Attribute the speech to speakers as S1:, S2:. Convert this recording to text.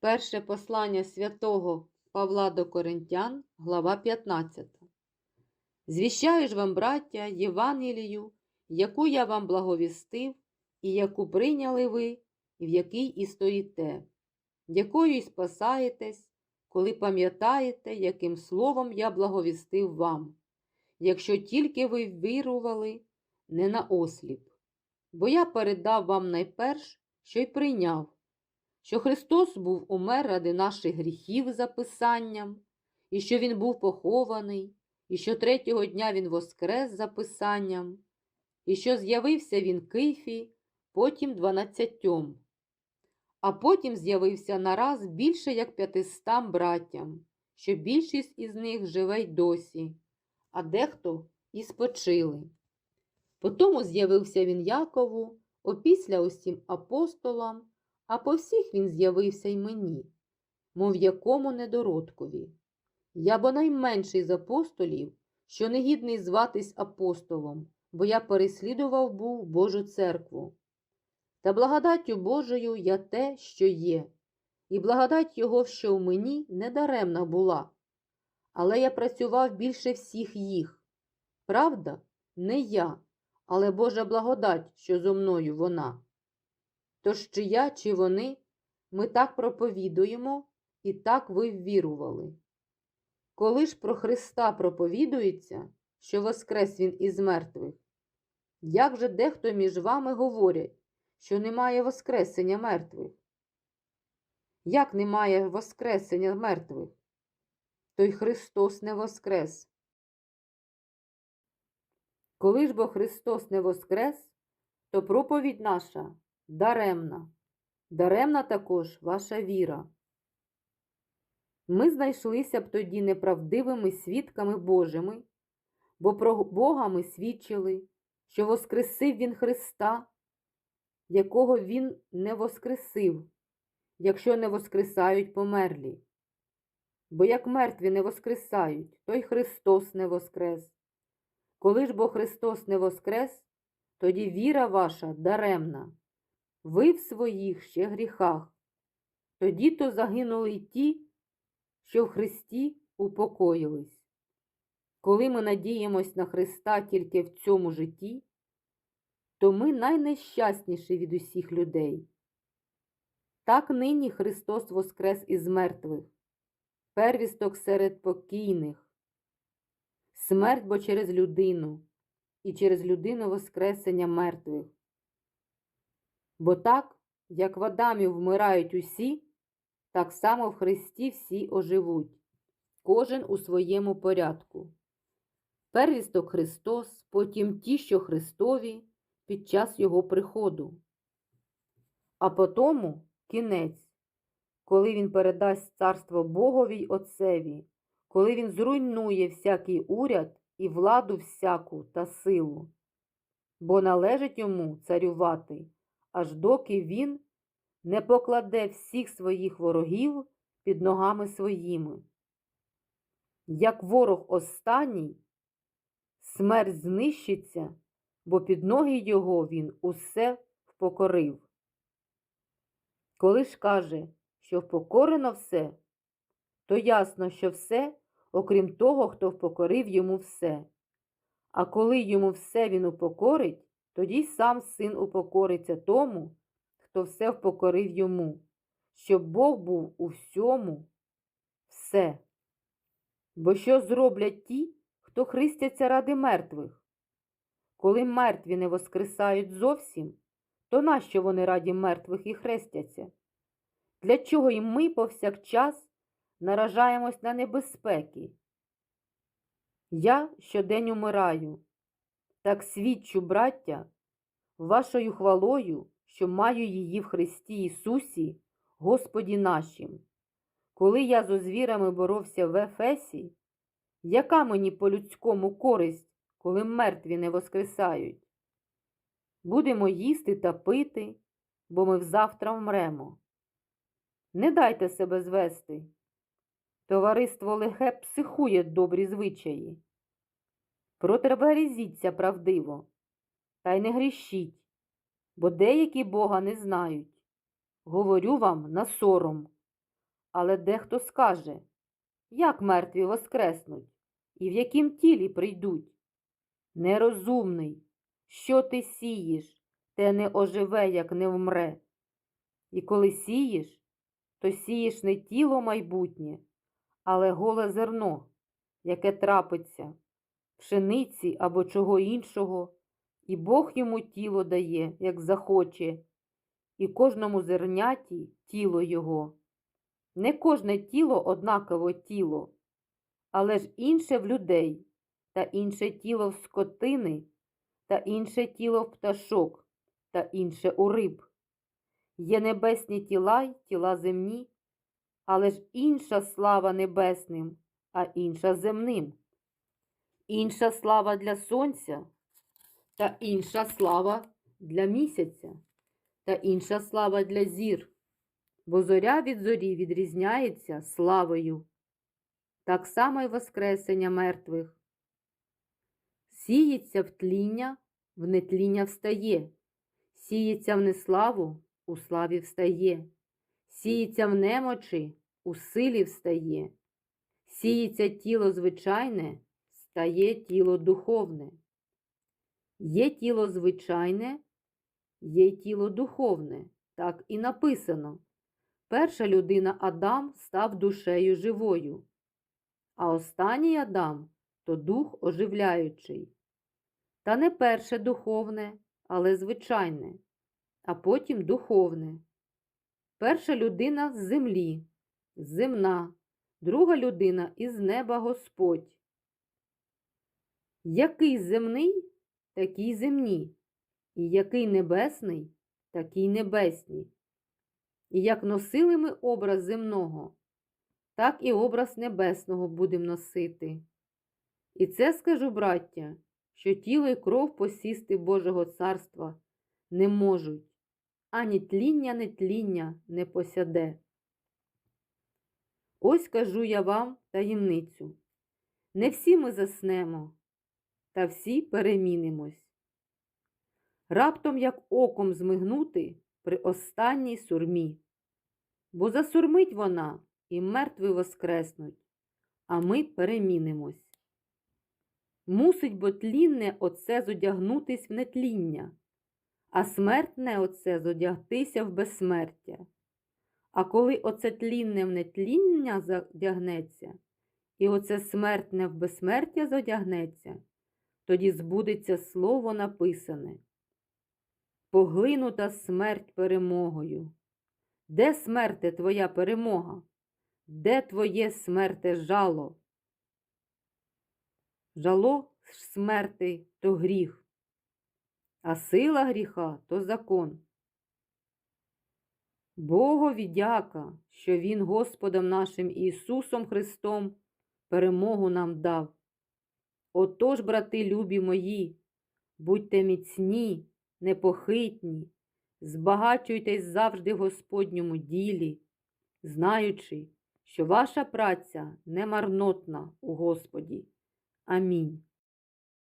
S1: Перше послання святого Павла до Коринтян, глава 15. Звіщаю ж вам, браття, Євангелію, яку я вам благовістив, і яку прийняли ви, і в якій і стоїте, якою й спасаєтесь, коли пам'ятаєте, яким словом я благовістив вам, якщо тільки ви вірували не на осліп. Бо я передав вам найперш, що й прийняв що Христос був умер ради наших гріхів за Писанням, і що Він був похований, і що третього дня Він воскрес за Писанням, і що з'явився Він Кифі, потім дванадцятьом, а потім з'явився нараз більше як п'ятистам братям, що більшість із них живе й досі, а дехто і спочили. Потому з'явився він Якову, опісля усім апостолам, а по всіх він з'явився й мені, мов якому недородкові. Я бо найменший з апостолів, що не гідний зватись апостолом, бо я переслідував був Божу церкву. Та благодаттю Божою я те, що є, і благодать Його, що в мені, недаремна була. Але я працював більше всіх їх. Правда, не я, але Божа благодать, що зо мною вона. Тож чи я, чи вони, ми так проповідуємо і так ви ввірували. Коли ж про Христа проповідується, що воскрес Він із мертвих, як же дехто між вами говорять, що немає воскресення мертвих? Як немає воскресення мертвих? То й Христос не воскрес. Коли ж бо Христос не воскрес, то проповідь наша даремна, даремна також ваша віра. Ми знайшлися б тоді неправдивими свідками Божими, бо про Бога ми свідчили, що воскресив Він Христа, якого Він не воскресив, якщо не воскресають померлі. Бо як мертві не воскресають, то й Христос не воскрес. Коли ж бо Христос не воскрес, тоді віра ваша даремна ви в своїх ще гріхах. Тоді то загинули й ті, що в Христі упокоїлись. Коли ми надіємось на Христа тільки в цьому житті, то ми найнещасніші від усіх людей. Так нині Христос воскрес із мертвих, первісток серед покійних, смерть бо через людину і через людину Воскресення мертвих. Бо так, як в Адамі вмирають усі, так само в Христі всі оживуть, кожен у своєму порядку. Первісток Христос, потім ті, що Христові під час Його приходу. А потому кінець, коли Він передасть царство Богові й Отцеві, коли Він зруйнує всякий уряд і владу всяку та силу, бо належить йому царювати аж доки він не покладе всіх своїх ворогів під ногами своїми. Як ворог останній, смерть знищиться, бо під ноги його він усе впокорив. Коли ж каже, що впокорено все, то ясно, що все, окрім того, хто впокорив йому все. А коли йому все він упокорить, тоді сам син упокориться тому, хто все впокорив йому, щоб Бог був у всьому все. Бо що зроблять ті, хто христяться ради мертвих? Коли мертві не воскресають зовсім, то нащо вони раді мертвих і хрестяться? Для чого й ми повсякчас наражаємось на небезпеки? Я щодень умираю. Так свідчу, браття, вашою хвалою, що маю її в Христі Ісусі, Господі нашим. Коли я зо звірами боровся в Ефесі, яка мені по людському користь, коли мертві не воскресають? Будемо їсти та пити, бо ми взавтра вмремо. Не дайте себе звести. Товариство лихе психує добрі звичаї. Протерберезіться правдиво, та й не грішіть, бо деякі Бога не знають. Говорю вам на сором. Але дехто скаже, як мертві воскреснуть, і в яким тілі прийдуть? Нерозумний, що ти сієш, те не оживе, як не вмре. І коли сієш, то сієш не тіло майбутнє, але голе зерно, яке трапиться, пшениці або чого іншого, і Бог йому тіло дає, як захоче, і кожному зерняті тіло його. Не кожне тіло однаково тіло, але ж інше в людей, та інше тіло в скотини, та інше тіло в пташок, та інше у риб. Є небесні тіла й тіла земні, але ж інша слава небесним, а інша земним. Інша слава для сонця, та інша слава для місяця, та інша слава для зір. Бо зоря від зорі відрізняється славою, так само й воскресення мертвих. Сіється в тління, в нетління встає, сіється в неславу, у славі встає, сіється в немочі, у силі встає, сіється тіло звичайне, стає тіло духовне. Є тіло звичайне, є тіло духовне, так і написано. Перша людина Адам став душею живою, а останній Адам то дух оживляючий. Та не перше духовне, але звичайне, а потім духовне. Перша людина з землі, земна, друга людина із неба Господь. Який земний, такий земні, і який небесний, такий небесні. І як носили ми образ земного, так і образ небесного будемо носити. І це скажу, браття, що тіло і кров посісти Божого царства не можуть, ані тління, не тління не посяде. Ось кажу я вам таємницю. Не всі ми заснемо, та всі перемінимось. Раптом як оком змигнути при останній сурмі, бо засурмить вона і мертві воскреснуть, а ми перемінимось. Мусить бо тлінне оце зодягнутись в нетління, а смертне оце зодягтися в безсмертя. А коли оце тлінне в нетління зодягнеться, і оце смертне в безсмертя зодягнеться, тоді збудеться слово написане. Поглинута смерть перемогою. Де смерте твоя перемога? Де твоє смерте жало? Жало смерти то гріх, а сила гріха то закон. Богові дяка, що Він Господом нашим Ісусом Христом перемогу нам дав. Отож, брати любі мої, будьте міцні, непохитні, збагачуйтесь завжди в Господньому ділі, знаючи, що ваша праця не марнотна у Господі. Амінь.